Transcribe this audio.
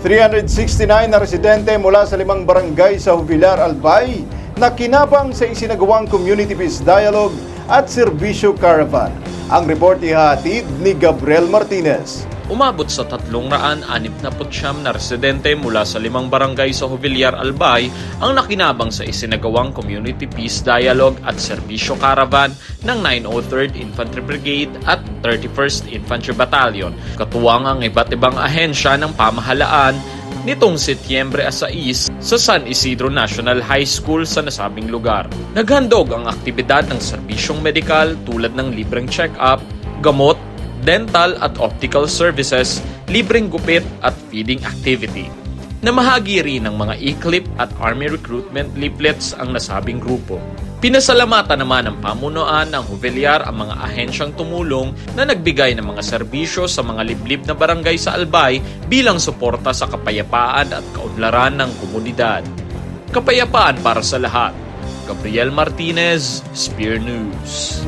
369 na residente mula sa limang barangay sa Jubilar, Albay na kinabang sa isinagawang Community Peace Dialogue at Serbisyo Caravan. Ang report ihatid ni Gabriel Martinez. Umabot sa 369 na residente mula sa limang barangay sa Jovillar, Albay ang nakinabang sa isinagawang Community Peace Dialogue at Serbisyo Caravan ng 903rd Infantry Brigade at 31st Infantry Battalion. Katuwang ang iba't ibang ahensya ng pamahalaan nitong Setyembre 6 sa San Isidro National High School sa nasabing lugar. Naghandog ang aktibidad ng serbisyong medikal tulad ng libreng check-up, gamot, dental at optical services, libreng gupit at feeding activity. Namahagi rin ng mga e-clip at Army recruitment leaflets ang nasabing grupo. Pinasalamatan naman ng pamunuan ng Juvelar ang mga ahensyang tumulong na nagbigay ng mga serbisyo sa mga liblib na barangay sa Albay bilang suporta sa kapayapaan at kaunlaran ng komunidad. Kapayapaan para sa lahat. Gabriel Martinez, Spear News.